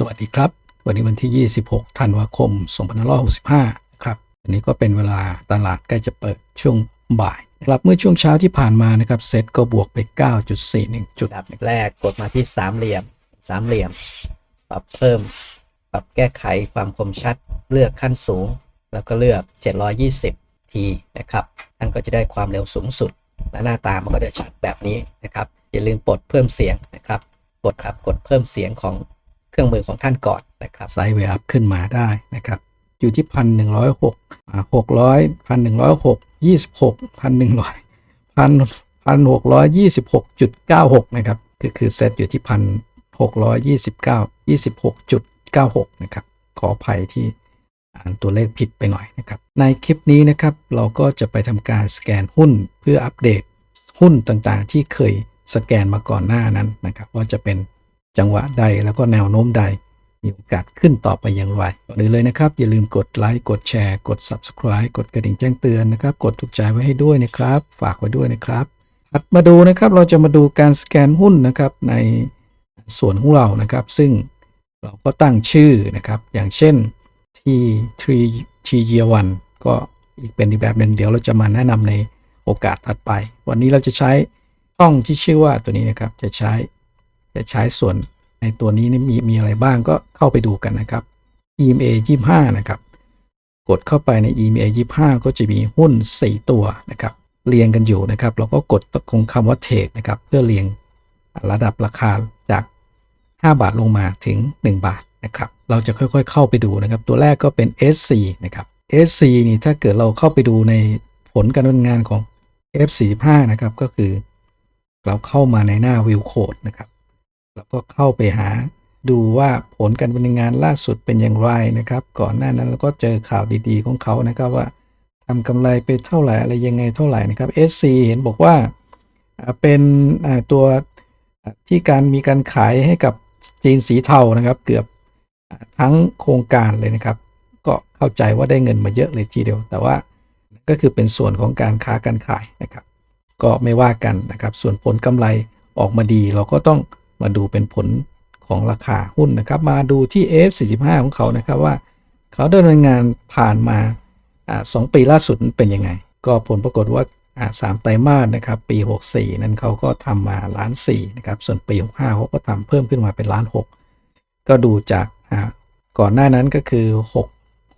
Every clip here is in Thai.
สวัสดีครับ วันนี้วันที่ 26 ธันวาคม 2565ครับอันนี้ก็เป็นเวลาตลาดใกล้จะเปิดช่วงบ่ายนะครับเมื่อช่วงเช้าที่ผ่านมานะครับเซ็ตก็บวกไป 9.41 จุดอันดับแรกกดมาที่สามเหลี่ยมสามเหลี่ยม ปรับเพิ่ม ปรับแก้ไขความคมชัด เลือกขั้นสูง แล้วก็เลือก 720 ทีนะครับท่านก็จะได้ความเร็วสูงสุด และหน้าตามันก็จะชัดแบบนี้นะครับอย่าลืมปลดเพิ่มเสียงนะครับกดครับกดเพิ่มเสียงของ รื่องมือของท่านก่อนนะครับไซด์เวอัพขึ้นมาได้นะครับอยู่ที่พันหนึ่งร้อยหกหกร้อยพันหนึ่งร้อยหกยี่สิบหกพันหนึ่งร้อยพันพันหกร้อยยี่สิบหกจุดเก้าหกนะครับคือคือเซตอยู่ที่พันหกร้อยยี่สิบเก้ายี่สิบหกจุดเก้าหกนะครับขออภัยที่อ่านตัวเลขผิดไปหน่อยนะครับในคลิปนี้นะครับเราก็จะไปทำการสแกนหุ้นเพื่ออัปเดตหุ้นต่างๆ ที่เคยสแกนมาก่อนหน้านั้นนะครับว่าจะเป็น จังหวะใดแล้วก็แนวโน้มใด มีโอกาสขึ้นต่อไปอย่างไรก่อนเลยนะครับ อย่าลืมกดไลค์กดแชร์ กด Subscribe กดกระดิ่งแจ้งเตือนนะครับ กดถูกใจไว้ให้ด้วยนะครับ ฝากไว้ด้วยนะครับถัดมาดูนะครับเราจะมาดูการสแกนหุ้นนะครับในส่วนของเรานะครับ ซึ่งเราก็ตั้งชื่อนะครับ อย่างเช่นที่3 t g 1ก็อีกเป็นอีกแบบหนึ่งเดี๋ยวเราจะมาแนะนำในโอกาสถัดไป วันนี้เราจะใช้ช่องที่ชื่อว่าตัวนี้นะครับจะใช้ จะใช้ส่วนในตัวนี้นี่มีมีอะไรบ้างก็เข้าไปดูกันนะครับ EMA 25 นะครับ กดเข้าไปใน EMA 25 ก็จะมีหุ้น 4 ตัวนะครับ เรียงกันอยู่นะครับ เราก็กดตรงคงคำว่าเทรดนะครับ เพื่อเรียงระดับราคาจาก 5 บาทลงมาถึง 1 บาทนะครับ เราจะค่อยๆ เข้าไปดูนะครับ ตัวแรกก็เป็น SC นะครับ SC นี่ถ้าเกิดเราเข้าไปดูในผลการดำเนินงานของ F45 นะครับ ก็คือเราเข้ามาในหน้าวิวโคดนะครับ แล้วก็เข้าไปหาดูว่าผลการดำเนินงานล่าสุดเป็นอย่างไรนะครับ ก่อนหน้านั้นเราก็เจอข่าวดีๆของเขานะครับว่าทำกำไรไปเท่าไหร่อะไรยังไงเท่าไหร่นะครับ SC เห็นบอกว่าเป็นตัวที่การมีการขายให้กับจีนสีเทานะครับ เกือบทั้งโครงการเลยนะครับ ก็เข้าใจว่าได้เงินมาเยอะเลยทีเดียว แต่ว่าก็คือเป็นส่วนของการค้าการขายนะครับ ก็ไม่ว่ากันนะครับ ส่วนผลกำไรออกมาดีเราก็ต้อง มาดูเป็นผลของราคาหุ้นนะครับ มาดูที่ F45 ของเขานะครับว่า เขาดำเนินงานผ่านมาสองปีล่าสุดเป็นยังไง ก็ผลปรากฏว่าสามไตรมาสนะครับปี 64 นั้นเขาก็ทำมาล้านสี่นะครับส่วนปี 65เขาก็ทำเพิ่มขึ้นมาเป็นล้านหกก็ดูจากก่อนหน้านั้นก็คือ 6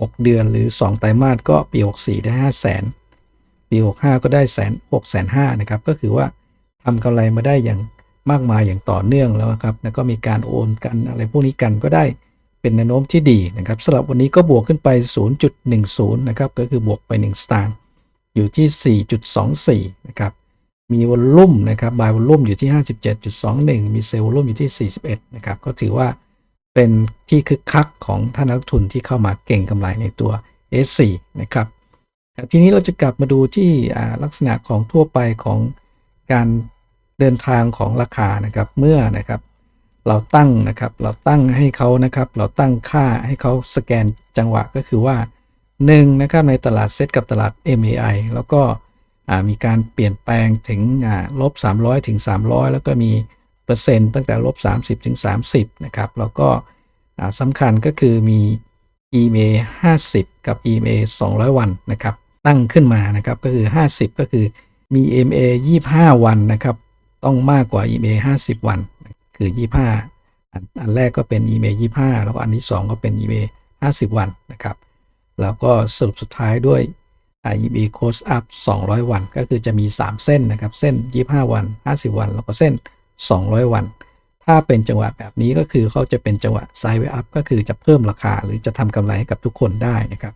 6 เดือนหรือ 2 ไตรมาสก็ปี 64 ได้5 0 0 0 0นปี 65 ก็ได้แสนหกแสนห้านะครับก็คือว่าทำกำไรมาได้อย่าง มากมายอย่างต่อเนื่องแล้วครับแล้วก็มีการโอนกันอะไรพวกนี้กันก็ได้เป็นแนวโน้มที่ดีนะครับสำหรับวันนี้ก็บวกขึ้นไป 0.10 นะครับก็คือบวกไป 1 สตางค์อยู่ที่ 4.24 นะครับมีวอลลุ่มนะครับบายวอลลุ่มอยู่ที่ 57.21 มีเซลล์วอลลุ่มอยู่ที่ 41 นะครับก็ถือว่าเป็นที่คึกคักของท่านนักทุนที่เข้ามาเก่งกำไรในตัว S4 นะครับทีนี้เราจะกลับมาดูที่ลักษณะของทั่วไปของการ เดินทางของราคานะครับเมื่อนะครับเราตั้งนะครับเราตั้งให้เขานะครับเราตั้งค่าให้เขาสแกนจังหวะก็คือว่า1นะครับในตลาดเซตกับตลาด MAI แล้วก็มีการเปลี่ยนแปลงถึงอ่าลบ300ถึง300 แล้วก็มีเปอร์เซ็นต์ตั้งแต่ลบ30ถึง30นะครับแล้วก็สำคัญก็คือมี EMA 50 กับ EMA 200 วันนะครับตั้งขึ้นมานะครับก็คือ 50 ก็คือมี EMA 25 วันนะครับ ต้องมากกว่า EMA 50 วัน คือ 25 อันอันแรกก็เป็น EMA 25 แล้วก็อันที่ 2 ก็เป็น EMA 50 วันนะครับ แล้วก็สรุปสุดท้ายด้วย EMA Close Up 200 วัน ก็คือจะมี 3 เส้นนะครับ เส้น 25 วัน 50 วัน แล้วก็เส้น 200 วัน ถ้าเป็นจังหวะแบบนี้ก็คือเขาจะเป็นจังหวะไซด์เวอัพก็คือจะเพิ่มราคาหรือจะทำกำไรให้กับทุกคนได้นะครับ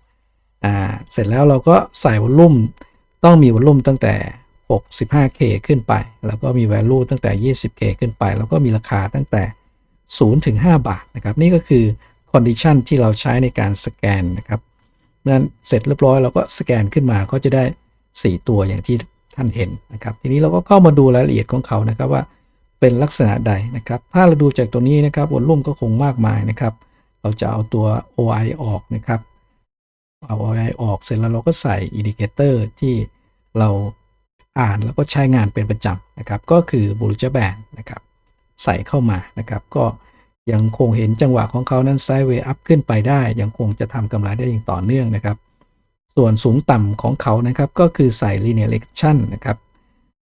อ่า เสร็จแล้วเราก็ใส่วอลลุ่ม ต้องมีวอลลุ่มตั้งแต่ 65K ขึ้นไป แล้วก็มี value ตั้งแต่ 20K ขึ้นไป แล้วก็มีราคาตั้งแต่ 0 ถึง 5 บาทนะครับ นี่ก็คือ condition ที่เราใช้ในการสแกนนะครับเมื่อเสร็จเรียบร้อยเราก็สแกนขึ้นมาก็จะได้ 4 ตัวอย่างที่ท่านเห็นนะครับ ทีนี้เราก็เข้ามาดูรายละเอียดของเขานะครับว่าเป็นลักษณะใดนะครับ ถ้าเราดูจากตัวนี้นะครับวอลลุ่มก็คงมากมายนะครับ เราจะเอาตัว OI ออกนะครับ เอา OI ออกเสร็จแล้วเราก็ใส่อินดิเคเตอร์ที่เรา อ่านแล้วก็ใช้งานเป็นประจำนะครับ ก็คือ Bollinger Band นะครับ ใส่เข้ามานะครับ ก็ยังคงเห็นจังหวะของเขานั้นไซด์เวย์อัพขึ้นไปได้ ยังคงจะทำกำไรได้อย่างต่อเนื่องนะครับ ส่วนสูงต่ำของเขานะครับ ก็คือใส่ linear regression นะครับ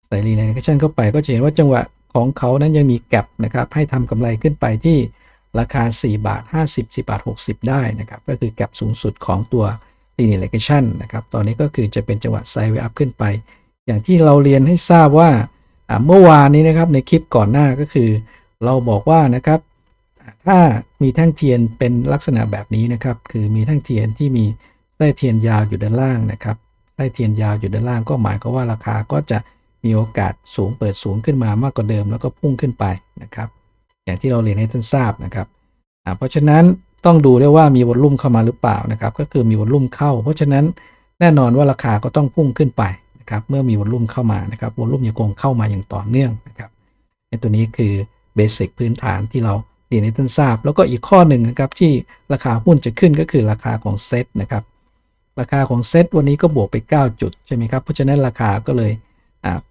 ใส่ linear regression เข้าไปก็จะเห็นว่าจังหวะของเขานั้นยังมีแกลบนะครับ ให้ทำกำไรขึ้นไปที่ราคา 4 บาท 50 4บาท 60 ได้นะครับ ก็คือแกลบสูงสุดของตัว linear regression นะครับ ตอนนี้ก็คือจะเป็นจังหวะไซด์เวย์อัพขึ้นไป อย่างที่เราเรียนให้ทราบว่าเมื่อวานนี้นะครับในคลิปก่อนหน้าก็คือ เราบอกว่านะครับถ้ามีแท่งเทียนเป็นลักษณะแบบนี้นะครับ คือมีแท่งเทียนที่มีไส้เทียนยาวอยู่ด้านล่างนะครับไส้เทียนยาวอยู่ด้านล่างก็หมายความว่าราคาก็จะมีโอกาสสูงเปิดสูงขึ้นมามากกว่าเดิมแล้วก็พุ่งขึ้นไปนะครับ อย่างที่เราเรียนให้ท่านทราบนะครับเพราะฉะนั้นต้องดูด้วยว่ามีวอลลุ่มเข้ามาหรือเปล่านะครับ ก็คือมีวอลลุ่มเข้า เพราะฉะนั้นแน่นอนว่าราคาก็ต้องพุ่งขึ้นไป นะครับเมื่อมีวอลลุ่มเข้ามานะครับวอลลุ่มยังคงเข้ามาอย่างต่อเนื่องนะครับในตัวนี้คือเบสิกพื้นฐานที่เราเรียนให้ท่านทราบ แล้วก็อีกข้อหนึ่งนะครับที่ราคาหุ้นจะขึ้นก็คือราคาของเซ็ตนะครับราคาของเซ็ตวันนี้ก็บวกไป 9 จุดใช่ไหมครับเพราะฉะนั้นราคาก็เลย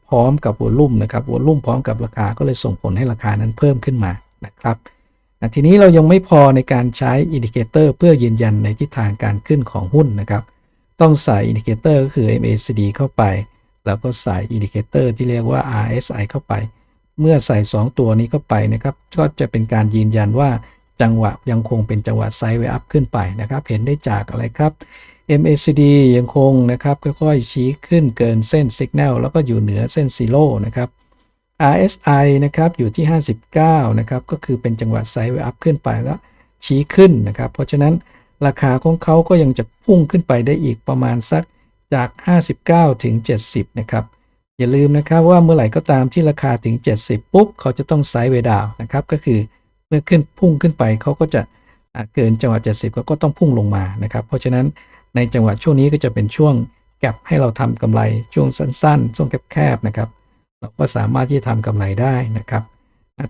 พร้อมกับวอลลุ่มนะครับวอลลุ่มพร้อมกับราคาก็เลยส่งผลให้ราคานั้นเพิ่มขึ้นมานะครับทีนี้เรายังไม่พอในการใช้อินดิเคเตอร์เพื่อยืนยันในทิศทางการขึ้นของหุ้นนะครับ ต้องใส่อินดิเคเตอร์ก็คือ MACD เข้าไป แล้วก็ใส่อินดิเคเตอร์ที่เรียกว่า RSI เข้าไป เมื่อใส่ 2 ตัวนี้เข้าไปนะครับ ก็จะเป็นการยืนยันว่าจังหวะยังคงเป็นจังหวะไซด์เวอัพขึ้นไปนะครับ เห็นได้จากอะไรครับ MACD ยังคงนะครับค่อยๆชี้ขึ้นเกินเส้น Signal แล้วก็อยู่เหนือเส้นซีโร่นะครับ RSI นะครับอยู่ที่ 59 นะครับ ก็คือเป็นจังหวะไซด์เวอัพขึ้นไปแล้วชี้ขึ้นนะครับ เพราะฉะนั้น ราคาของเขาก็ยังจะพุ่งขึ้นไปได้อีกประมาณสักจาก 59 ถึง 70 นะครับ อย่าลืมนะครับว่าเมื่อไหร่ก็ตามที่ราคาถึง 70 ปุ๊บ เขาจะต้องไซด์เวดาวนะครับ ก็คือเมื่อขึ้นพุ่งขึ้นไปเขาก็จะเกินจังหวะ 70 ก็ก็ต้องพุ่งลงมานะครับ เพราะฉะนั้นในจังหวะช่วงนี้ก็จะเป็นช่วงแก็บให้เราทำกำไรช่วงสั้นๆ ช่วงแคบๆนะครับ เราก็สามารถที่จะทำกำไรได้นะครับ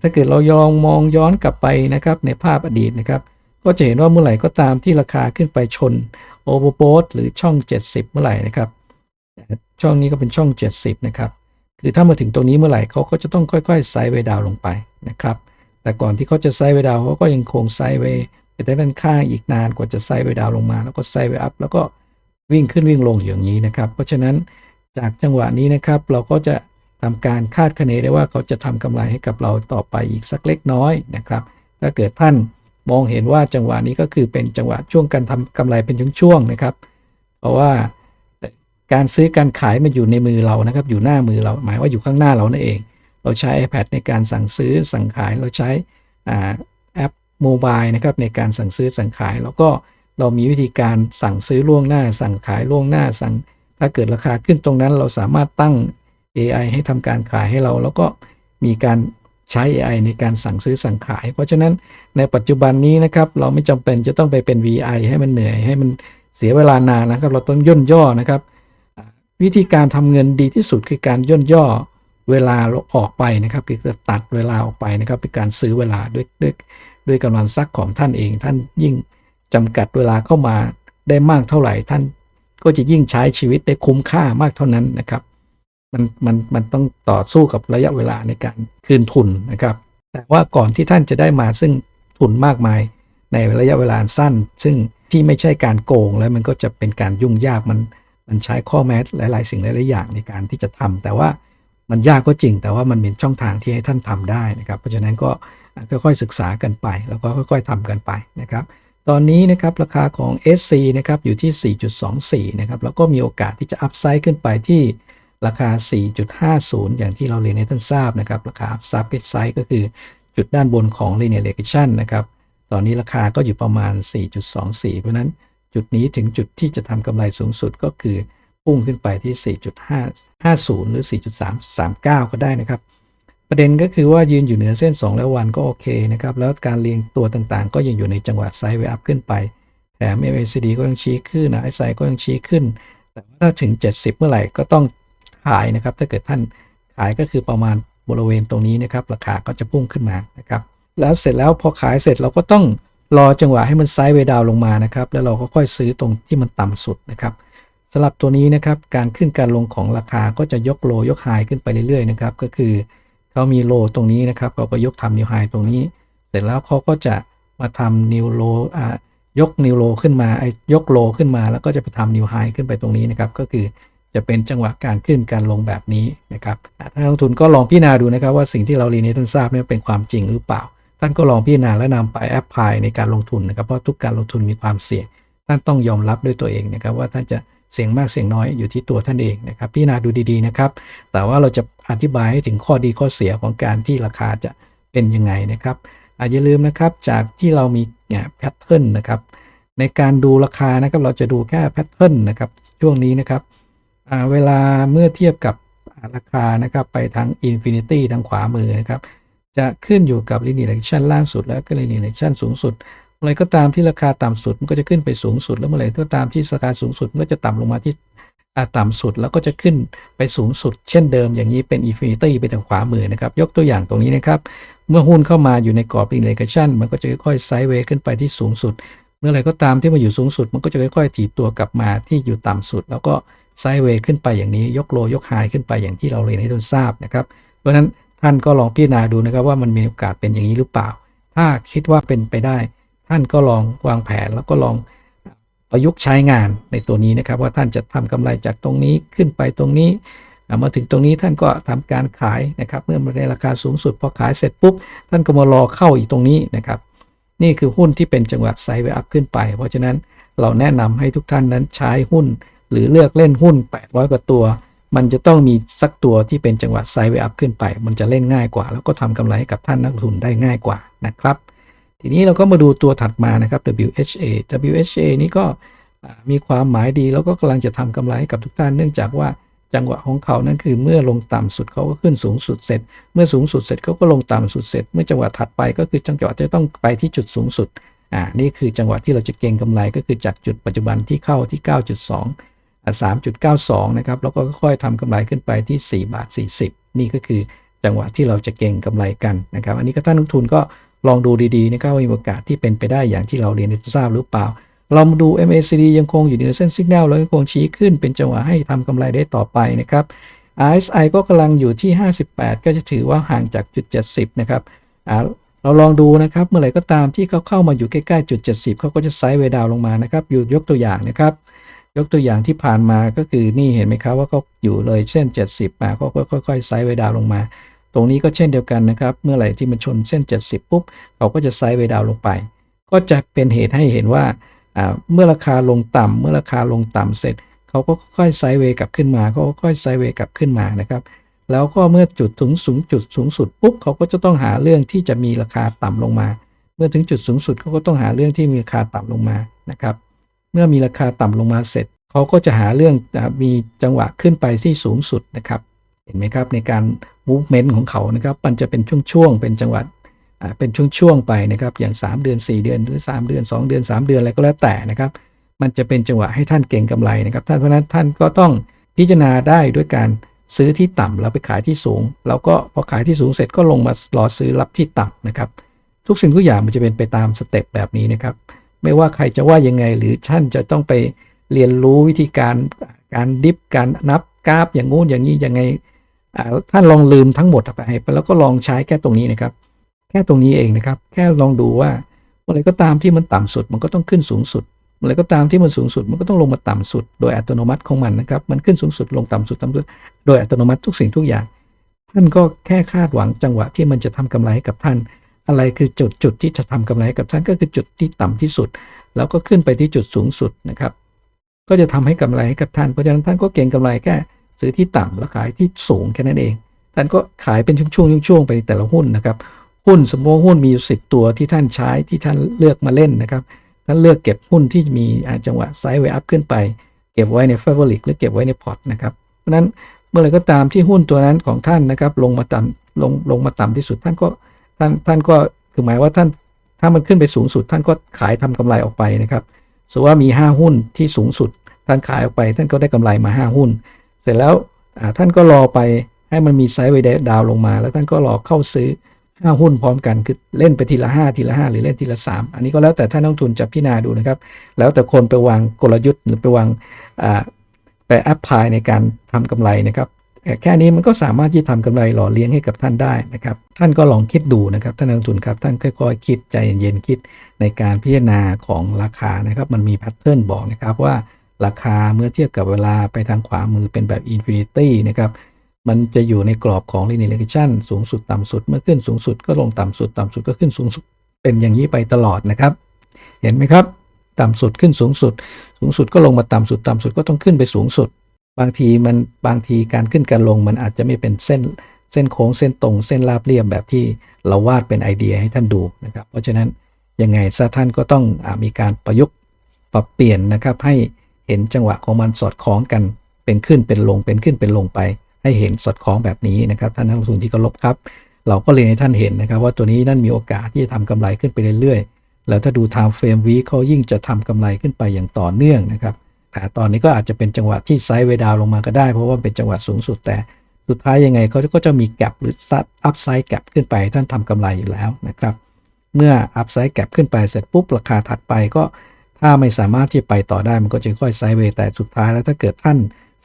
ถ้าเกิดเราลองมองย้อนกลับไปนะครับในภาพอดีตนะครับ ก็จะเห็นว่าเมื่อไหร่ก็ตามที่ราคาขึ้นไปชนโอเวอร์โบสหรือช่อง 70 เมื่อไหร่นะครับ ช่องนี้ก็เป็นช่อง 70 นะครับ คือถ้ามาถึงตรงนี้เมื่อไหร่เขาก็จะต้องค่อยๆไซด์เวดาวลงไปนะครับ แต่ก่อนที่เขาจะไซด์เวดาวเขาก็ยังคงไซด์เวย์ไปด้านข้างอีกนานกว่าจะไซด์เวดาวลงมา แล้วก็ไซด์เวอัพแล้วก็วิ่งขึ้นวิ่งลงอย่างนี้นะครับ เพราะฉะนั้นจากจังหวะนี้นะครับเราก็จะทำการคาดคะเนได้ว่าเขาจะทำกำไรให้กับเราต่อไปอีกสักเล็กน้อยนะครับ ถ้าเกิดท่าน มองเห็นว่าจังหวะนี้ก็คือเป็นจังหวะช่วงการทำกำไรเป็นช่วงๆนะครับ เพราะว่าการซื้อการขายมันอยู่ในมือเรานะครับ อยู่หน้ามือเราหมายว่าอยู่ข้างหน้าเรานั่นเอง เราใช้ iPad ในการสั่งซื้อสั่งขายเราใช้อ่าแอปโมบายนะครับในการสั่งซื้อสั่งขาย แล้วก็เรามีวิธีการสั่งซื้อล่วงหน้า สั่งขายล่วงหน้าสั่ง ถ้าเกิดราคาขึ้นตรงนั้นเราสามารถตั้ง AI ให้ทำการขายให้เรา แล้วก็มีการ ใช้ AI ในการสั่งซื้อสั่งขาย เพราะฉะนั้นในปัจจุบันนี้นะครับเราไม่จำเป็นจะต้องไปเป็น VI ให้มันเหนื่อยให้มันเสียเวลานานนะครับ เราต้องย่นย่อนะครับ วิธีการทำเงินดีที่สุดคือการย่นย่อเวลาออกไปนะครับคือจะตัดเวลาออกไปนะครับเป็นการซื้อเวลาด้วยด้วยด้วยกำลังซักของท่านเอง ท่านยิ่งจำกัดเวลาเข้ามาได้มากเท่าไหร่ท่านก็จะยิ่งใช้ชีวิตได้คุ้มค่ามากเท่านั้นนะครับ มันมันมันต้องต่อสู้กับระยะเวลาในการคืนทุนนะครับ แต่ว่าก่อนที่ท่านจะได้มาซึ่งทุนมากมายในระยะเวลาสั้น ซึ่งที่ไม่ใช่การโกงแล้วมันก็จะเป็นการยุ่งยากมันมันใช้ข้อแม้หลาย ๆ สิ่งหลายๆอย่างในการที่จะทำแต่ว่ามันยากก็จริง แต่ว่ามันเป็นช่องทางที่ให้ท่านทำได้นะครับ เพราะฉะนั้นก็ค่อยๆศึกษากันไป แล้วก็ค่อย ๆทำกันไปนะครับ ตอนนี้นะครับราคาของ SC นะครับอยู่ที่ 4.24 นะครับแล้วก็มีโอกาสที่จะอัพไซด์ขึ้นไปที่ ราคา 4.50 อย่างที่เราเรียนให้ท่านทราบนะครับราคาอัพไซด์ก็คือจุดด้านบนของ linear regression นะครับตอนนี้ราคาก็อยู่ประมาณ 4.24 เพราะนั้นจุดนี้ถึงจุดที่จะทำกำไรสูงสุดก็คือพุ่งขึ้นไปที่ 4.50หรือ 4.339 ก็ได้นะครับ ประเด็นก็คือว่ายืนอยู่เหนือเส้น 2 แล้ววันก็โอเคนะครับ แล้วการเรียงตัวต่างๆ ก็ยังอยู่ในจังหวะไซด์เวอัพขึ้นไป แถม MACD ก็ยังชี้ขึ้นนะ RSI ก็ยังชี้ขึ้น แต่ถ้าถึง 70 เมื่อไหร่ก็ต้อง ขายนะครับ ถ้าเกิดท่านขายก็คือประมาณบริเวณตรงนี้นะครับ ราคาก็จะพุ่งขึ้นมานะครับ แล้วเสร็จแล้วพอขายเสร็จเราก็ต้องรอจังหวะให้มันไซด์เวดาวลงมานะครับ แล้วเราก็ค่อยซื้อตรงที่มันต่ำสุดนะครับสำหรับตัวนี้นะครับ การขึ้นการลงของราคาก็จะยกโลยกไฮขึ้นไปเรื่อยๆนะครับ ก็คือเขามีโลตรงนี้นะครับเขาก็ยกทำนิวไฮตรงนี้ เสร็จแล้วเขาก็จะมาทำนิวโลอ่ายกนิวโลขึ้นมาไอ้ยกโลขึ้นมาแล้วก็จะไปทำนิวไฮขึ้นไปตรงนี้นะครับ ก็คือ จะเป็นจังหวะการขึ้นการลงแบบนี้นะครับอ่าท่านนักลงทุนก็ลองพิจารณาดูนะครับว่าสิ่งที่เราเรียนให้ท่านทราบนี่เป็นความจริงหรือเปล่า ท่านก็ลองพิจารณาและนำไปแอพพลายในการลงทุนนะครับเพราะทุกการลงทุนมีความเสี่ยง ท่านต้องยอมรับด้วยตัวเองนะครับว่าท่านจะเสี่ยงมากเสี่ยงน้อยอยู่ที่ตัวท่านเองนะครับพิจารณาดูดีๆนะครับ แต่ว่าเราจะอธิบายให้ถึงข้อดีข้อเสียของการที่ราคาจะเป็นยังไงนะครับอาอย่าลืมนะครับจากที่เรามีเนี่ยแพทเทิร์นนะครับในการดูราคานะครับเราจะดูแค่แพทเทิร์นนะครับช่วงนี้นะครับ เวลาเมื่อเทียบกับราคานะครับไปทาง Infinity ทางขวามือนะครับ จะขึ้นอยู่กับ Linear Action ล่างสุด แล้วก็ Linear Action สูงสุดเมื่อไรก็ตามที่ราคาต่ำสุดมันก็จะขึ้นไปสูงสุด แล้วเมื่อไหรก็ตามที่ราคาสูงสุดมันก็จะต่ำลงมาที่อ่าต่ำสุดแล้วก็จะขึ้นไปสูงสุด เช่นเดิมอย่างนี้เป็นอินฟินิตี้ไปทางขวามือนะครับ ยกตัวอย่างตรงนี้นะครับ เมื่อหุ้นเข้ามาอยู่ในกรอบ i n d เ c ชันมันก็จะค่อยๆไซด์เวย์ขึ้นไปที่สูงสุด เมื่อไหรก็ตามที่มาอยู่สูงสุด มันก็จะค่อยๆถีบตัวกลับมาที่อยู่ต่ำสุด แล้วก็ ไซเวย์ขึ้นไปอย่างนี้ยกโลยกไฮขึ้นไปอย่างที่เราเรียนให้ทุกทราบนะครับ เพราะฉะนั้นท่านก็ลองพิจารณาดูนะครับว่ามันมีโอกาสเป็นอย่างนี้หรือเปล่า ถ้าคิดว่าเป็นไปได้ ท่านก็ลองวางแผนแล้วก็ลองประยุกต์ใช้งานในตัวนี้นะครับ ว่าท่านจะทำกำไรจากตรงนี้ขึ้นไปตรงนี้มาถึงตรงนี้ท่านก็ทำการขายนะครับ เมื่อมันในราคาสูงสุดพอขายเสร็จปุ๊บ ท่านก็มารอเข้าอีกตรงนี้นะครับ นี่คือหุ้นที่เป็นจังหวะไซด์เวอัพขึ้นไป เพราะฉะนั้นเราแนะนำให้ทุกท่านนั้นใช้หุ้น หรือเลือกเล่นหุ้น 800 กว่าตัว มันจะต้องมีสักตัวที่เป็นจังหวะไซด์เวอัพขึ้นไป มันจะเล่นง่ายกว่า แล้วก็ทำกำไรให้กับท่านนักทุนได้ง่ายกว่านะครับ ทีนี้เราก็มาดูตัวถัดมานะครับ WHA WHA นี้ก็มีความหมายดีแล้วก็กำลังจะทำกำไรให้กับทุกท่านเนื่องจากว่าจังหวะของเขานั้นคือเมื่อลงต่ำสุดเขาก็ขึ้นสูงสุดเสร็จ เมื่อสูงสุดเสร็จเขาก็ลงต่ำสุดเสร็จ เมื่อจังหวะถัดไปก็คือจังหวะจะต้องไปที่จุดสูงสุดอ่านี่คือจังหวะที่เราจะเก็งกำไรก็คือจากจุดปัจจุบันที่เข้าที่ 9.2 3.92 นะครับ แล้วก็ค่อยๆทำกำไรขึ้นไปที่ 4 บาท 40 นี่ก็คือจังหวะที่เราจะเก็งกำไรกันนะครับ อันนี้ก็ท่านนักลงทุนก็ลองดูดีๆนะครับว่ามีโอกาสที่เป็นไปได้อย่างที่เราเรียนให้ทราบหรือเปล่า เรามาดู MACD ยังคงอยู่เหนือเส้นสัญญาณแล้วยังคงชี้ขึ้นเป็นจังหวะให้ทำกำไรได้ต่อไปนะครับ RSI ก็กำลังอยู่ที่ 58 ก็จะถือว่าห่างจากจุด 70 นะครับเราลองดูนะครับ เมื่อไหร่ก็ตามที่เขาเข้ามาอยู่ใกล้ๆจุด 70 เขาก็จะไซด์เวดาวลงมานะครับ อยู่ยกตัวอย่างนะครับ ยกตัวอย่างที่ผ่านมาก็คือนี่เห็นไหมครับว่าเขาอยู่เลยเส้น 70 มาเขาก็ค่อยๆไซด์เวดาวลงมา ตรงนี้ก็เช่นเดียวกันนะครับ เมื่อไหร่ที่มันชนเส้น 70 ปุ๊บเขาก็จะไซด์เวดาวลงไป ก็จะเป็นเหตุให้เห็นว่าเมื่อราคาลงต่ำเมื่อราคาลงต่ำเสร็จเขาก็ค่อยๆไซด์เวย์กลับขึ้นมาเขาก็ค่อยไซด์เวย์กลับขึ้นมานะครับ แล้วก็เมื่อจุดสูงสูงจุดสูงสุดปุ๊บเขาก็จะต้องหาเรื่องที่จะมีราคาต่ำลงมา เมื่อถึงจุดสูงสุดเขาก็ต้องหาเรื่องที่มีราคาต่ำลงมานะครับ เมื่อมีราคาต่ำลงมาเสร็จเขาก็จะหาเรื่องมีจังหวะขึ้นไปที่สูงสุดนะครับ เห็นไหมครับในการ movement ของเขานะครับ มันจะเป็นช่วงๆเป็นจังหวะเป็นช่วงๆไปนะครับ อย่าง 3 เดือน 4 เดือน หรือ 3 เดือน 2 เดือน 3 เดือนอะไรก็แล้วแต่นะครับ มันจะเป็นจังหวะให้ท่านเก่งกำไรนะครับ ท่านเพราะฉะนั้นท่านก็ต้องพิจารณาได้ด้วยการซื้อที่ต่ำแล้วไปขายที่สูง แล้วก็พอขายที่สูงเสร็จก็ลงมารอซื้อรับที่ต่ำนะครับ ทุกสิ่งทุกอย่างมันจะเป็นไปตามสเต็ปแบบนี้นะครับ ไม่ว่าใครจะว่ายังไง หรือท่านจะต้องไปเรียนรู้วิธีการการดิฟการนับกราฟอย่างงู้นอย่างนี้ยังไงท่านลองลืมทั้งหมดไปแล้วก็ลองใช้แค่ตรงนี้นะครับ แค่ตรงนี้เองนะครับ แค่ลองดูว่าเมื่อไรก็ตามที่มันต่ำสุดมันก็ต้องขึ้นสูงสุดเมื่อไรก็ตามที่มันสูงสุดมันก็ต้องลงมาต่ำสุด โดยอัตโนมัติของมันนะครับ มันขึ้นสูงสุดลงต่ำสุดต่ำสุด โดยอัตโนมัติทุกสิ่งทุกอย่าง ท่านก็แค่คาดหวังจังหวะที่มันจะทำกำไรให้กับท่าน อะไรคือจุดจุดที่จะทำกำไรให้กับท่านก็คือจุดที่ต่ำที่สุด แล้วก็ขึ้นไปที่จุดสูงสุดนะครับ ก็จะทำให้กำไรให้กับท่านเพราะฉะนั้นท่านก็เก่งกำไรแค่ซื้อที่ต่ำแล้วขายที่สูงแค่นั้นเอง ท่านก็ขายเป็นช่วงๆช่วงๆไปในแต่ละหุ้นนะครับ หุ้นสมมติหุ้นมีอยู่สิตัวที่ท่านใช้ที่ท่านเลือกมาเล่นนะครับ ท่านเลือกเก็บหุ้นที่มีจังหวะไซด์เวอัพขึ้นไป เก็บไว้ใน f a v o r i t หรือเก็บไว้ในพอร์ตนะครับ เพราะฉะนั้นเมื่อไรก็ตามที่หุ้นตัวนั้นของท่านนะครับลงมาต่ำลงลงมาต่ำที่สุดท่านก็ ท่านท่านก็คือหมายว่าท่านถ้ามันขึ้นไปสูงสุด ท่านก็ขายทำกำไรออกไปนะครับสมมติว่ามี 5 หุ้นที่สูงสุด ท่านขายออกไป ท่านก็ได้กำไรมา 5 หุ้น เสร็จแล้วท่านก็รอไปให้มันมีไซด์เวดาวลงมา แล้วท่านก็รอเข้าซื้อ 5 หุ้นพร้อมกันคือเล่นไปทีละ 5 ทีละ 5 หรือเล่นทีละ 3 อันนี้ก็แล้วแต่ท่านนักลงทุนจะพิจารณาดูนะครับ แล้วแต่คนไปวางกลยุทธ์หรือไปวางไปแอปพลายในการทำกำไรนะครับ แต่แค่นี้มันก็สามารถที่ทำกำไรหล่อเลี้ยงให้กับท่านได้นะครับ ท่านก็ลองคิดดูนะครับท่านนักลงทุนครับ ท่านค่อยๆ คิดใจเย็นๆคิดในการพิจารณาของราคานะครับ มันมีแพทเทิร์นบอกนะครับว่าราคาเมื่อเทียบกับเวลาไปทางขวามือเป็นแบบอินฟินิตี้นะครับมันจะอยู่ในกรอบของ linear regression สูงสุดต่ำสุด เมื่อขึ้นสูงสุดก็ลงต่ำสุด ต่ำสุดก็ขึ้นสูงสุด เป็นอย่างนี้ไปตลอดนะครับ เห็นไหมครับ ต่ำสุดขึ้นสูงสุด สูงสุดก็ลงมาต่ำสุด ต่ำสุดก็ต้องขึ้นไปสูงสุด บางทีมันบางทีการขึ้นการลงมันอาจจะไม่เป็นเส้นเส้นโค้งเส้นตรง เส้นราบเรียบแบบที่เราวาดเป็นไอเดียให้ท่านดูนะครับ เพราะฉะนั้นยังไงซะท่านก็ต้องอมีการประยุกต์ปรับเปลี่ยนนะครับ ให้เห็นจังหวะของมันสอดคล้องกันเป็นขึ้นเป็นลงเป็นขึ้นเป็นลงไป ให้เห็นสอดคล้องแบบนี้นะครับท่านนักลงทุนที่เคารพครับ เราก็เรียนให้ท่านเห็นนะครับ ว่าตัวนี้นั่นมีโอกาสที่จะทำกำไรขึ้นไปเรื่อยๆแล้วถ้าดู time frame week เขายิ่งจะทำกำไรขึ้นไปอย่างต่อเนื่องนะครับ ต่ตอนนี้ก็อาจจะเป็นจังหวะที่ไซด์เวดาวลงมาก็ได้ เพราะว่าเป็นจังหวะสูงสุดแต่สุดท้ายยังไงเขาก็จะมีแกลบหรือซัดอัพไซด์แกลบขึ้นไปท่านทำกำไรอยู่แล้วนะครับ เมื่ออัพไซด์แกลบขึ้นไปเสร็จปุ๊บราคาถัดไปก็ถ้าไม่สามารถที่ไปต่อได้มันก็จะค่อยไซด์เวย์แต่สุดท้ายแล้วถ้าเกิดท่าน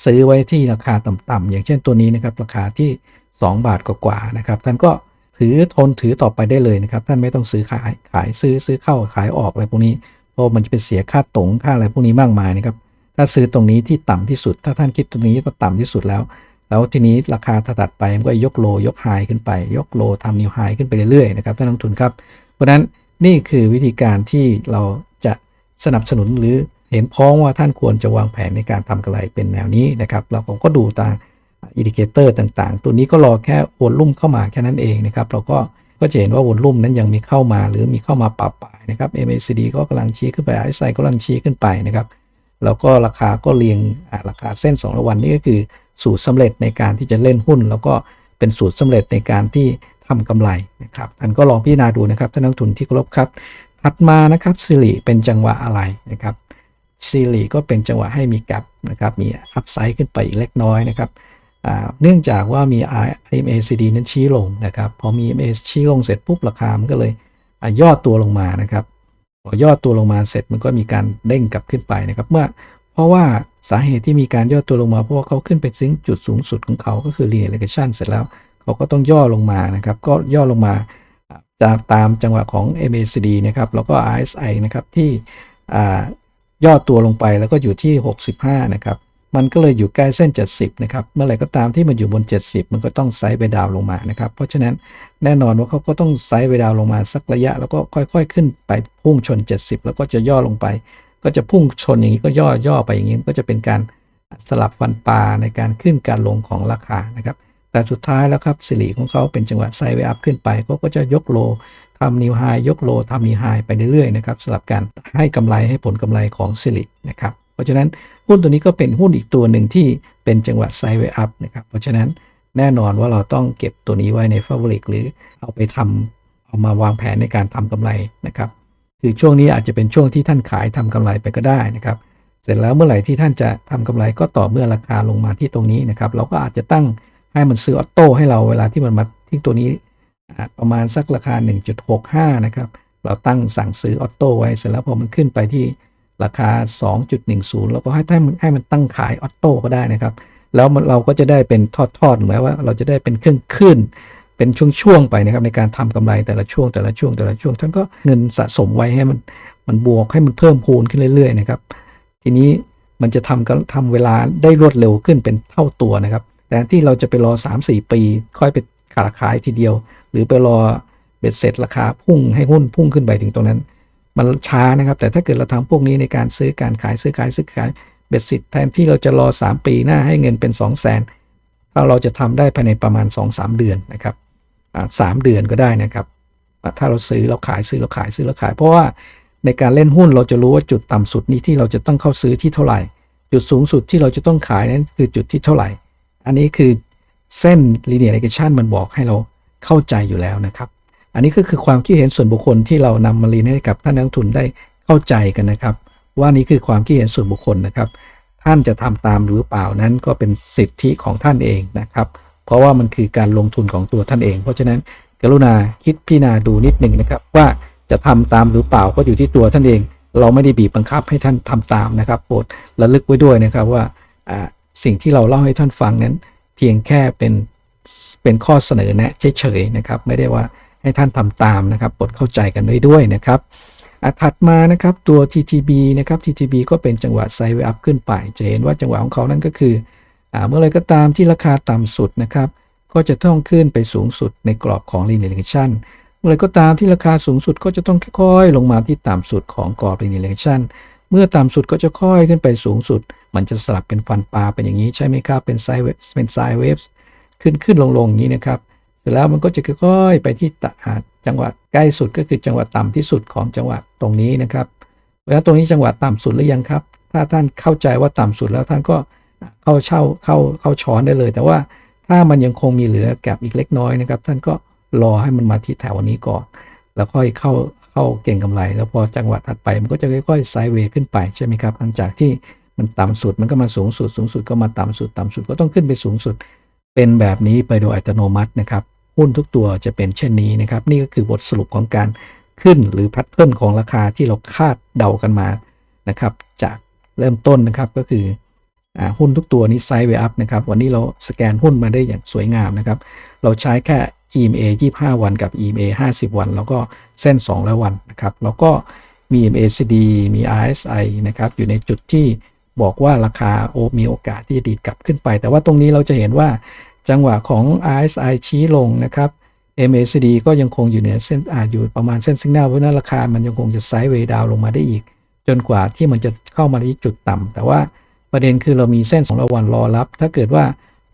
ซื้อไว้ที่ราคาต่ำๆอย่างเช่นตัวนี้นะครับราคาที่ 2 บาทกว่าๆนะครับท่านก็ถือทนถือต่อไปได้เลยนะครับท่านไม่ต้องซื้อขายขายซื้อซื้อเข้าขายออกอะไรพวกนี้เพราะมันจะเป็นเสียค่าตรงค่าอะไรพวกนี้มากมายนะครับ ถ้าซื้อตรงนี้ที่ต่ำที่สุด ถ้าท่านคิดตรงนี้ก็ต่ำที่สุดแล้ว แล้วทีนี้ราคาถัดไปมันก็ยกโลยกไฮขึ้นไป ยกโลทำนิวไฮขึ้นไปเรื่อยๆนะครับท่านนักลงทุนครับ เพราะฉะนั้นนี่คือวิธีการที่เราจะสนับสนุนหรือเห็นพ้องว่าท่านควรจะวางแผนในการทำกำไรเป็นแนวนี้นะครับ เราผมก็ดูตามอินดิเคเตอร์ต่างๆ ตัวนี้ก็รอแค่วนลุ่มเข้ามาแค่นั้นเองนะครับ เราก็ก็จะเห็นว่าวนลุ่มนั้นยังมีเข้ามาหรือมีเข้ามาปรับปายนะครับ MACD ก็กำลังชี้ขึ้นไป RSI ก็กำลังชี้ขึ้นไปนะครับ แล้วก็ราคาก็เรียงราคาเส้น2ระวันนี่ก็คือสูตรสำเร็จในการที่จะเล่นหุ้น แล้วก็เป็นสูตรสำเร็จในการที่ทำกำไรนะครับท่านก็ลองพิจารณาดูนะครับท่านนักทุนที่เคารพครับ ถัดมานะครับซิริเป็นจังหวะอะไรนะครับซิริก็เป็นจังหวะให้มีกับนะครับมีอัพไซด์ขึ้นไปอีกเล็กน้อยนะครับเนื่องจากว่ามี MACD นั้นชี้ลงนะครับพอมี MA ชี้ลงเสร็จปุ๊บราคามันก็เลยย่อตัวลงมานะครับ พอย่อตัวลงมาเสร็จมันก็มีการเด้งกลับขึ้นไปนะครับ เมื่อเพราะว่าสาเหตุที่มีการย่อตัวลงมาเพราะว่าเขาขึ้นไปถึงจุดสูงสุดของเขาก็คือ linear regression เสร็จแล้วเขาก็ต้องย่อลงมานะครับ ก็ย่อลงมาจากตามจังหวะของ MACD นะครับแล้วก็ RSI นะครับที่อ่าย่อตัวลงไปแล้วก็อยู่ที่ 65 นะครับ มันก็เลยอยู่ใกล้เส้น 70 นะครับ เมื่อไหร่ก็ตามที่มันอยู่บน 70 มันก็ต้องไซด์ไปดาวลงมานะครับ เพราะฉะนั้นแน่นอนว่าเขาก็ต้องไซด์ไปดาวลงมาสักระยะ แล้วก็ค่อยๆ ขึ้นไปพุ่งชน 70 แล้วก็จะย่อลงไป ก็จะพุ่งชนอย่างนี้ก็ย่อย่อไปอย่างนี้ก็จะเป็นการสลับฟันปลาในการขึ้นการลงของราคานะครับแต่สุดท้ายแล้วครับสิริของเขาเป็นจังหวะไซด์เวอัพขึ้นไปเขาก็จะยกโลทำนิวไฮยกโลทำนิวไฮไปเรื่อยๆนะครับสำหรับการให้กำไรให้ผลกำไรของสิรินะครับ เพราะฉะนั้นหุ้นตัวนี้ก็เป็นหุ้นอีกตัวหนึ่งที่เป็นจังหวะไซด์เวอัพนะครับเพราะฉะนั้นแน่นอนว่าเราต้องเก็บตัวนี้ไว้ในฟ a วอริกหรือเอาไปทำเอามาวางแผนในการทำกำไรนะครับ คือช่วงนี้อาจจะเป็นช่วงที่ท่านขายทำกำไรไปก็ได้นะครับ เสร็จแล้วเมื่อไหร่ที่ท่านจะทำกำไรก็ต่อเมื่อราคาลงมาที่ตรงนี้นะครับ เราก็อาจจะตั้งให้มันซื้อออโต้ให้เราเวลาที่มันมาที่ตัวนี้ประมาณสักราคา 1.65 นะครับ เราตั้งสั่งซื้อออโต้ไว้เสร็จแล้วพอมันขึ้นไปที่ ราคา 2.10 แล้วก็ให้ให้มันให้มันตั้งขายออโต้ก็ได้นะครับ แล้วเราก็จะได้เป็นทอดๆหมายว่าเราจะได้เป็นเครื่องขึ้น เป็นช่วงๆไปนะครับในการทำกำไรแต่ละช่วงแต่ละช่วงแต่ละช่วง ท่านก็เงินสะสมไว้ให้มันมันบวกให้มันเพิ่มพูนขึ้นเรื่อยๆนะครับ ทีนี้มันจะทำกันทำเวลาได้รวดเร็วขึ้นเป็นเท่าตัวนะครับ แต่ที่เราจะไปรอ 3-4 ปี ค่อยไปขาขายทีเดียว หรือไปรอเบ็ดเสร็จราคาพุ่งให้หุ้นพุ่งขึ้นไปถึงตรงนั้น มันช้านะครับ แต่ถ้าเกิดเราทำพวกนี้ในการซื้อการขายซื้อขายซื้อขายเบ็ดเสร็จแทนที่เราจะรอ 3 ปีหน้าให้เงินเป็น 2 0 0 0 0 0ถ้าเราจะทำได้ภายในประมาณ 2-3 เดือนนะครับสามเดือนก็ได้นะครับ ถ้าเราซื้อเราขายซื้อเราขายซื้อเราขาย เพราะว่าในการเล่นหุ้นเราจะรู้ว่าจุดต่ำสุดนี้ที่เราจะต้องเข้าซื้อที่เท่าไหร่ จุดสูงสุดที่เราจะต้องขายนั้นคือจุดที่เท่าไหร่ อันนี้คือเส้น linear regression มันบอกให้เราเข้าใจอยู่แล้วนะครับ อันนี้ก็คือความคิดเห็นส่วนบุคคลที่เรานำมาเรียนให้กับท่านนักลงทุนได้เข้าใจกันนะครับ ว่านี่คือความคิดเห็นส่วนบุคคลนะครับ ท่านจะทำตามหรือเปล่านั้นก็เป็นสิทธิของท่านเองนะครับ เพราะว่ามันคือการลงทุนของตัวท่านเอง เพราะฉะนั้นกรุณาคิดพิจารณาดูนิดหนึ่งนะครับ ว่าจะทำตามหรือเปล่าก็อยู่ที่ตัวท่านเอง เราไม่ได้บีบบังคับให้ท่านทำตามนะครับโปรดระลึกไว้ด้วยนะครับว่าอ่าสิ่งที่เราเล่าให้ท่านฟังนั้น เพียงแค่เป็นเป็นข้อเสนอแนะเฉยๆนะครับ ไม่ได้ว่า ให้ท่านทำตามนะครับโปรดเข้าใจกันด้วยด้วยนะครับอะถัดมานะครับตัว TTB นะครับ TTB ก็เป็นจังหวะไซด์เวย์อัพขึ้นไปจะเห็นว่าจังหวะของเขานั่นก็คืออเมื่อไรก็ตามที่ราคาต่ำสุดนะครับ ก็จะต้องขึ้นไปสูงสุดในกรอบของ linear regression เมื่อไรก็ตามที่ราคาสูงสุดก็จะต้องค่อยๆ ลงมาที่ต่ำสุดของกรอบ linear regression เมื่อต่ำสุดก็จะค่อยขึ้นไปสูงสุด มันจะสลับเป็นฟันปลาเป็นอย่างนี้ใช่ไหมครับ เป็นไซเวฟเป็นไซเวฟขึ้นขึ้นลงลงอย่างนี้นะครับ สร็จแล้วมันก็จะค่อยๆไปที่จังหวะใกล้สุดก็คือจังหวะต่ำที่สุดของจังหวะตรงนี้นะครับแล้วตรงนี้จังหวะต่ำสุดหรือยังครับ ถ้าท่านเข้าใจว่าต่ำสุดแล้วท่านก็เข้าเช่าเข้าเข้าช้อนได้เลย แต่ว่าถ้ามันยังคงมีเหลือแกลบอีกเล็กน้อยนะครับ ท่านก็รอให้มันมาที่แถวนี้ก่อน แล้วค่อยเข้าเข้าเก่งกำไร แล้วพอจังหวะถัดไปมันก็จะค่อยๆไซด์เวย์ขึ้นไปใช่ไหมครับหลังจากที่มันต่ำสุดมันก็มาสูงสุด สูงสุดก็มาต่ำสุด ต่ำสุดก็ต้องขึ้นไปสูงสุด เป็นแบบนี้ไปโดยอัตโนมัตินะครับ หุ้นทุกตัวจะเป็นเช่นนี้นะครับ นี่ก็คือบทสรุปของการขึ้นหรือแพทเทิร์นของราคาที่เราคาดเดากันมานะครับ จากเริ่มต้นนะครับก็คืออหุ้นทุกตัวนี้ไซด์เวอัพนะครับ วันนี้เราสแกนหุ้นมาได้อย่างสวยงามนะครับ เราใช้แค่ EMA 25 วันกับ EMA 50 วัน แล้วก็เส้น2แล้ววันนะครับ แล้วก็มี MACD มี RSI นะครับ อยู่ในจุดที่บอกว่าราคาโอมีโอกาสที่จะดีดกลับขึ้นไป แต่ว่าตรงนี้เราจะเห็นว่า จังหวะของ RSI ชี้ลงนะครับ MACD ก็ยังคงอยู่เหนือเส้นอาอยู่ประมาณเส้นสัญญาณเพราะนั้นราคามันยังคงจะไซด์เวย์ดาวลงมาได้อีก จนกว่าที่มันจะเข้ามาที่จุดต่ำแต่ว่าประเด็นคือเรามีเส้นสองระวันรอรับ ถ้าเกิดว่า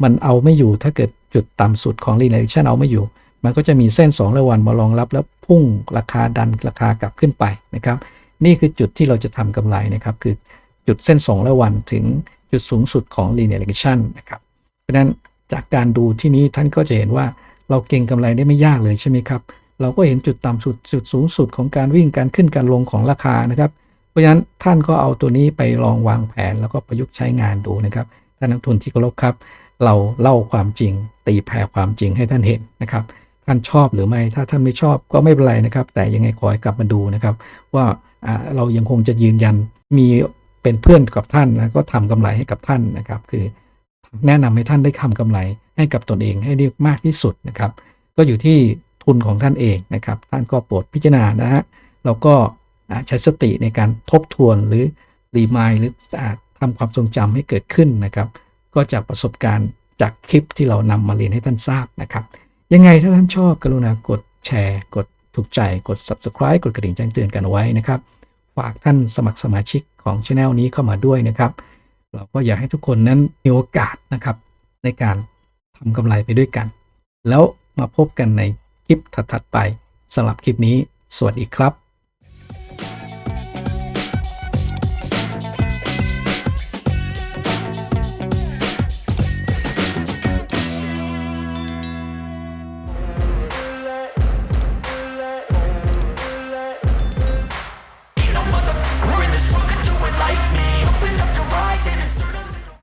มันเอาไม่อยู่ถ้าเกิดจุดต่ำสุดของ linear regression เอาไม่อยู่ มันก็จะมีเส้น2ระวันมารองรับแล้วพุ่งราคาดันราคากลับขึ้นไปนะครับ นี่คือจุดที่เราจะทำกำไรนะครับ คือจุดเส้น2ระวันถึงจุดสูงสุดของ linear regression นะครับ เพราะฉะนั้น จากการดูที่นี้ท่านก็จะเห็นว่าเราเก่งกำไรได้ไม่ยากเลยใช่ไหมครับ เราก็เห็นจุดต่ำสุดจุดสูงสุดของการวิ่งการขึ้นการลงของราคานะครับ เพราะฉะนั้นท่านก็เอาตัวนี้ไปลองวางแผนแล้วก็ประยุกต์ใช้งานดูนะครับท่านนักทุนที่เคารพครับ เราเล่าความจริง ตีแผ่ความจริงให้ท่านเห็นนะครับ ท่านชอบหรือไม่ถ้าท่านไม่ชอบก็ไม่เป็นไรนะครับ แต่ยังไงขอให้กลับมาดูนะครับ ว่าเรายังคงจะยืนยันมีเป็นเพื่อนกับท่านนะก็ทำกำไรให้กับท่านนะครับ คือ แนะนำให้ท่านได้ทำกำไรให้กับตนเองให้ได้มากที่สุดนะครับ ก็อยู่ที่ทุนของท่านเองนะครับ ท่านก็โปรดพิจารณานะฮะแล้วก็ใช้สติในการทบทวนหรือรีมายหรืออ่าทำความทรงจำให้เกิดขึ้นนะครับ ก็จากประสบการณ์จากคลิปที่เรานำมาเรียนให้ท่านทราบนะครับ ยังไงถ้าท่านชอบกรุณากดแชร์ กดถูกใจกด subscribe กดกระดิ่งแจ้งเตือนกันเอาไว้นะครับ ฝากท่านสมัครสมาชิกของช anel นี้เข้ามาด้วยนะครับ เราก็อยากให้ทุกคนนั้นมีโอกาสนะครับ ในการทำกำไรไปด้วยกัน แล้วมาพบกันในคลิปถัดๆไปสำหรับคลิปนี้ สวัสดีครับ